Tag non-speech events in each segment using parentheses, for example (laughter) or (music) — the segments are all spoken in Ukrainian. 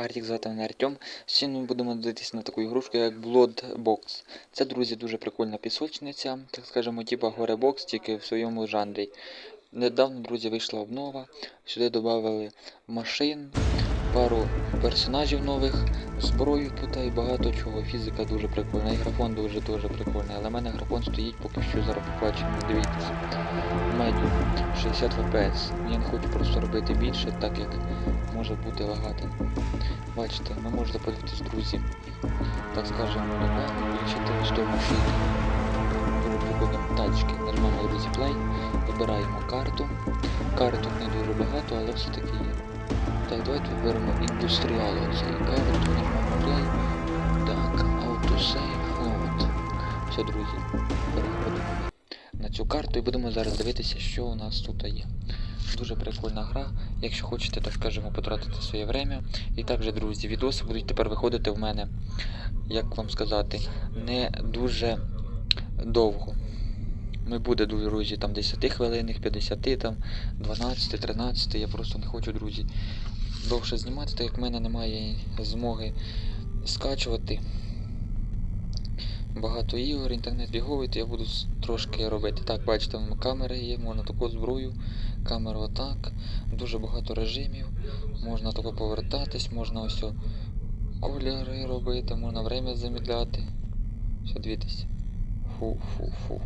Артік звати мене Артем. Сьогодні ми будемо дивитися на таку ігрушку, як Blood Box. Це, друзі, дуже прикольна пісочниця, так скажемо, типа горе-бокс, тільки в своєму жанрі. Недавно, друзі, вийшла обнова. Сюди додали машин, пару персонажів нових, зброю тут і багато чого. Фізика дуже прикольна, і графон дуже дуже прикольний. Але в мене графон стоїть поки що зараз побачимо, дивіться. Медіум 60 FPS. Я не хочу просто робити більше, так як може бути лагати. Бачите, ви можете подивитись, друзі. Так скажемо, ту машину. Дуже прикольні тачки. Нажмемо, друзі, вибираємо карту. Карт тут не дуже багато, але все-таки є. Так, давайте виберемо індустріал оцей карту, нажмемо play. Так, autosave, load. Все, друзі, переходимо на цю карту і будемо зараз дивитися, що у нас тут є. Дуже прикольна гра. Якщо хочете, так скажемо, потратити своє время. І також, друзі, відоси будуть тепер виходити в мене, як вам сказати, не дуже довго. Не буде, друзі, там 10 хвилинних, 50, там 12, 13. Я просто не хочу, друзі, довше знімати, так як в мене немає змоги скачувати. Багато ігор, інтернет біговий, то я буду трошки робити. Так, бачите, камери є, можна таку зброю, камеру отак, дуже багато режимів, можна тако повертатись, можна ось кольори робити, можна время замідляти. Все, дивіться. Фу, фу, фу.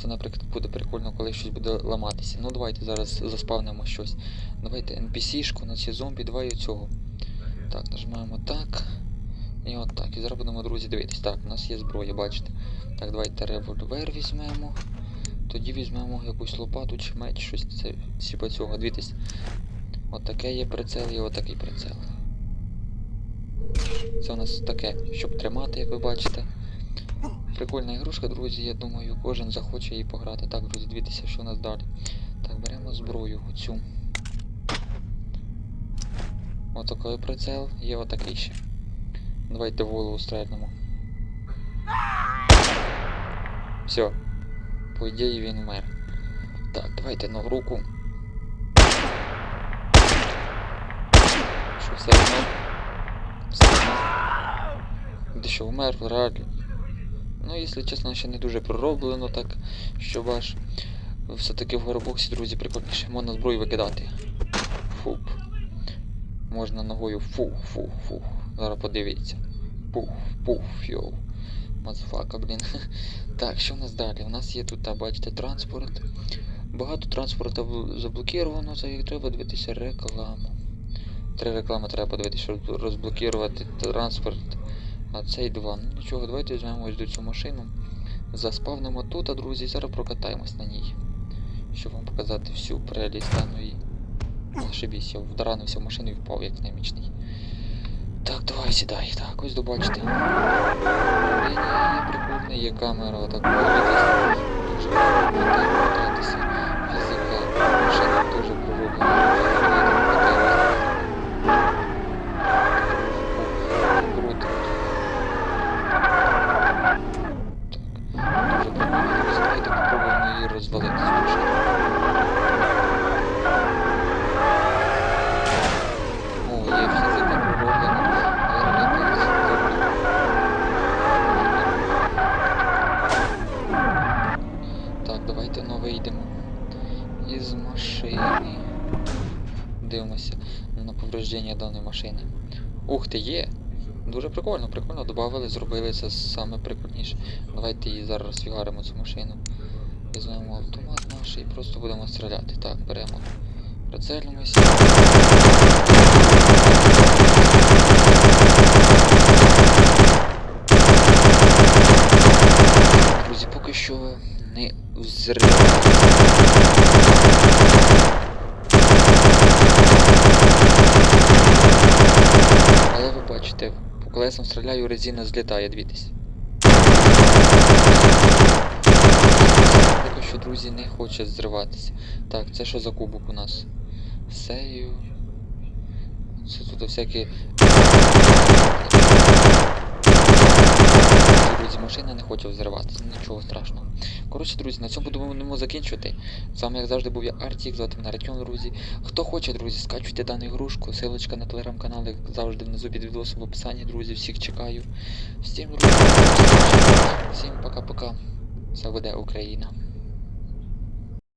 Це, наприклад, буде прикольно, коли щось буде ламатися. Ну давайте зараз заспавнимо щось. Давайте NPC-шку на ці зомбі, давай цього. Так, нажимаємо так. І от так. І зараз будемо, друзі, дивитись. Так, у нас є зброя, бачите. Так, давайте револьвер візьмемо. Тоді візьмемо якусь лопату чи меч, щось це типа цього. Дивіться. От таке є прицел і отакий прицел. Це у нас таке, щоб тримати, як ви бачите. Прикольна ігрушка, друзі, я думаю, кожен захоче її пограти. Так, друзі, дивіться, що у нас далі. Так, беремо зброю оцю. Отакий прицел, є отакий ще. Давайте в голову стрельнемо. Все. По ідеї він вмер. Так, давайте на руку. Що все одно? Все одно. Де що вмер, реально. Ну, якщо чесно, ще не дуже пророблено так, щоб аж все-таки в горобоксі, друзі, прикольніше. Можна зброю викидати. Фуп. Можна ногою фу, фу, фу. Зараз подивіться. Пуф, йоу. Мазфака, блін. (laughs) Так, що в нас далі? У нас є тут, а, бачите, транспорт. Багато транспорту бл- заблокировано, за їх треба дивитися рекламу. Три реклами треба подивитися, щоб розблокувати транспорт. А цей два. Ну нічого, давайте візьмемо до цю машину. Заспавнимо тут, а друзі, зараз прокатаємось на ній. Щоб вам показати всю прелість даної. Ошибісь, я вдаранився в машину і впав як немічний. Так, давай сідай. Так, ось. Управління є прикольне, є камера, дивитися. Дуже давайте вийдемо із машини. Дивимося на повреждення даної машини. Ух ти, є! Дуже прикольно, прикольно додали, зробили це саме прикольніше. Давайте її зараз розфігаримо цю машину. Візьмемо автомат наш і просто будемо стріляти. Так, беремо. Прицелимося. Що не взривається. Але ви бачите, по колесам стріляю, резина злітає, дивіться. Поки що, друзі, не хоче зриватися. Так, це що за кубок у нас? Сею. Це тут всякі. Друзі, машина не хоче взриватися, нічого страшного. Коротше, друзі, на цьому будемо закінчувати. З вами, як завжди, був я Артік, звати мене Артем, друзі. Хто хоче, друзі, скачуйте дану ігрушку, силочка на телеграм-канал, як завжди внизу під відосом в описанні, друзі, всіх чекаю. Всім, друзі, всім пока-пока. Все буде Україна.